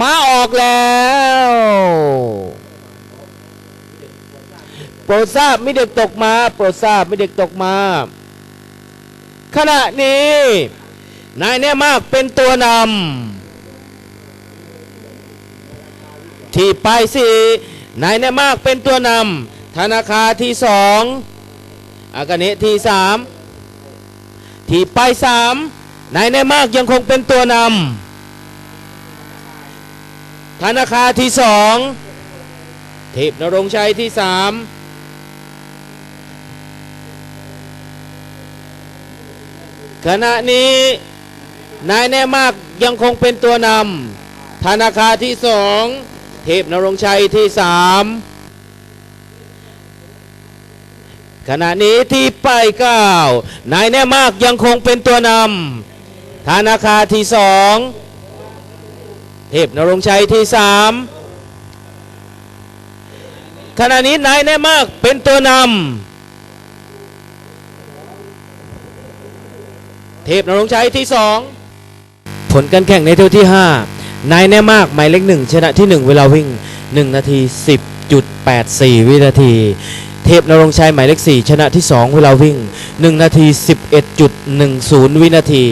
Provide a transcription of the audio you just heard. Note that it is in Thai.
มาออกแล้ว โปรดทราบไม่เด็กตกมา โปรดทราบไม่เด็กตกมา ขณะนี้ นายแน่มากเป็นตัวนำที่ไปสี่นายแน่มากเป็นตัวนำธนาคารที่สองอากาเนะที่สามที่ไปสามนายแน่มากยังคงเป็นตัวนำ ธนาคารที่สองเทพนรงชัยที่สามขณะนี้นายแน่มากยังคงเป็นตัวนำธนาคารที่สองเทพนรงชัยที่สามขณะนี้ที่ไปายเก้านายแน่มากยังคงเป็นตัวนำธนาคารที่สอง เทพนรงชัยที่สามขณะนี้นายแน่มากเป็นตัวนำเทพนรงชัยที่2ผลการแข่งในเที่ยวที่ 5 นายแน่มากหมายเลขหนึ่งชนะที่ 1 เวลาวิ่ง 1 นาที 10.84 วินาที เทพนรงชัยหมายเลข4ชนะที่ 2 เวลาวิ่ง 1 นาที 11.10 วินาที